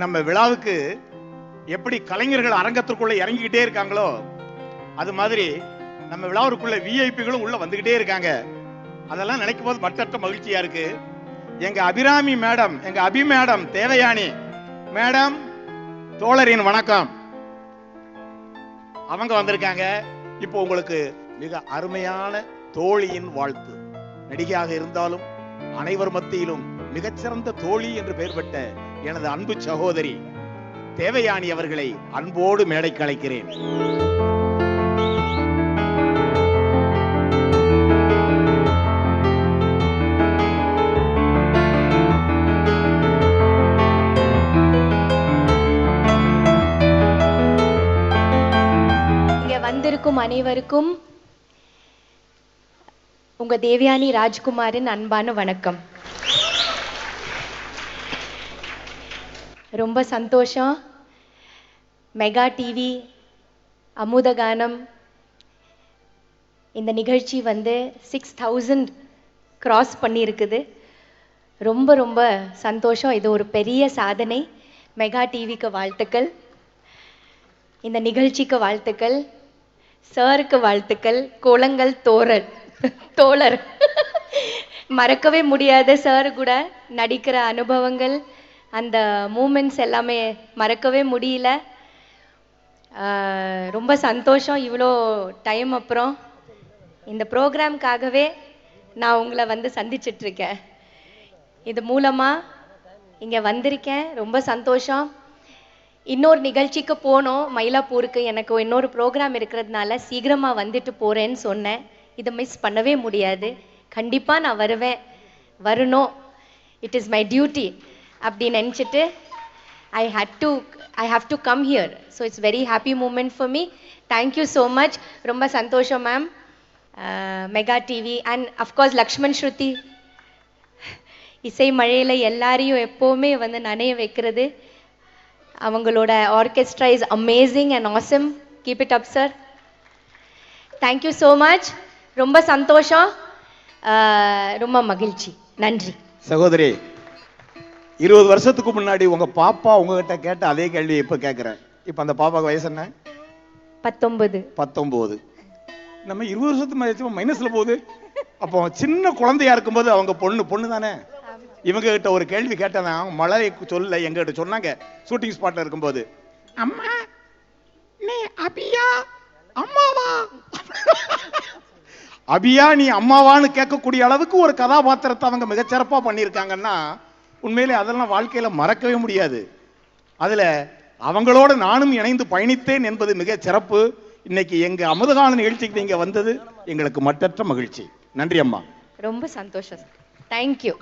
நம்ம விழாவுக்கு எப்படி கலைஞர்கள் அரங்கத்திற்குள்ள இறங்கிக்கிட்டே இருக்காங்களோ அது மாதிரி நம்ம விழாவிற்குள்ள விஐபிகளும் உள்ள வந்துகிட்டே இருக்காங்க. அதெல்லாம் நினைக்கும் போது மட்டற்ற மகிழ்ச்சியா இருக்கு. எங்க அபிராமி மேடம் எங்க அபி மேடம் தேவயானி மேடம் தோழரின் வணக்கம். அவங்க வந்திருக்காங்க. இப்போ உங்களுக்கு மிக அருமையான தோழியின் வாழ்த்து. நடிகையாக இருந்தாலும் அனைவர் மத்தியிலும் மிகச்சிறந்த தோழி என்று பெயர் பெற்ற எனது அன்பு சகோதரி தேவயானி அவர்களை அன்போடு மேடைக்கு அழைக்கிறேன். இங்க வந்திருக்கும் அனைவருக்கும் உங்க தேவயானி ராஜ்குமாரின் அன்பான வணக்கம். ரொம்ப சந்தோஷம். மெகா டிவி அமுதகானம் இந்த நிகழ்ச்சி வந்து சிக்ஸ் தௌசண்ட் க்ராஸ் பண்ணியிருக்குது. ரொம்ப ரொம்ப சந்தோஷம். இது ஒரு பெரிய சாதனை. மெகா டிவிக்கு வாழ்த்துக்கள். இந்த நிகழ்ச்சிக்கு வாழ்த்துக்கள். சாருக்கு வாழ்த்துக்கள். கோலங்கள் தோரல் தோழர். மறக்கவே முடியாத சார் கூட நடிக்கிற அனுபவங்கள். அந்த மூமெண்ட்ஸ் எல்லாமே மறக்கவே முடியல. ரொம்ப சந்தோஷம் இவ்வளோ டைம் அப்புறம். இந்த ப்ரோக்ராம்காகவே நான் உங்களை வந்து சந்திச்சிட்டு இருக்கேன் இது மூலமாக இங்கே வந்திருக்கேன். ரொம்ப சந்தோஷம். இன்னொரு நிகழ்ச்சிக்கு போனோம். மயிலாப்பூருக்கு எனக்கு இன்னொரு ப்ரோக்ராம் இருக்கிறதுனால சீக்கிரமாக வந்துட்டு போகிறேன்னு சொன்னேன். இதை மிஸ் பண்ணவே முடியாது. கண்டிப்பாக நான் வருவேன். வரணும். இட் இஸ் மை டியூட்டி அப்படி நினச்சிட்டு I had to I have to come here so it's very happy moment for me thank you so much ரொம்ப சந்தோஷம் ma'am mega TV and of course Lakshman Shruti இசை மழையில் எல்லாரையும் எப்போவுமே வந்து நனைய வைக்கிறது. அவங்களோட orchestra is amazing and awesome keep it up sir thank you so much ரொம்ப சந்தோஷம். Uh, ரொம்ப மகிழ்ச்சி. நன்றி. சகோதரி இருபது வருஷத்துக்கு முன்னாடி உங்க பாப்பா உங்ககிட்ட கேட்ட அதே கேள்வி இப்ப கேட்கிறேன் இப்ப அந்த பாப்பாக்கு வயசு என்ன? பத்தொன்பது. பத்தொன்பது. நம்ம இருபது வருஷத்துக்கு மைனஸ்ல போகுது. அப்போ சின்ன குழந்தையா இருக்கும்போது அவங்க பொண்ணு பொண்ணு தானே? இவங்க கிட்ட ஒரு கேள்வி கேட்டதான் மழை சொல்ல எங்க கிட்ட சொன்னாங்க ஷூட்டிங் ஸ்பாட்ல இருக்கும்போது அம்மா நீ அபியா அம்மாவா? அபியா நீ அம்மாவான்னு கேட்கக்கூடிய அளவுக்கு ஒரு கதாபாத்திரத்தை அவங்க மிகச்சிறப்பா பண்ணியிருக்காங்கன்னா உண்மையிலே அதெல்லாம் வாழ்க்கையில மறக்கவே முடியாது. அதுல அவங்களோட நானும் இணைந்து பயணித்தேன் என்பது மிக சிறப்பு. இன்னைக்கு எங்க அமுதகான நிகழ்ச்சிக்கு நீங்க வந்தது எங்களுக்கு மற்றற்ற மகிழ்ச்சி. நன்றி அம்மா. ரொம்ப சந்தோஷம். தேங்க்யூ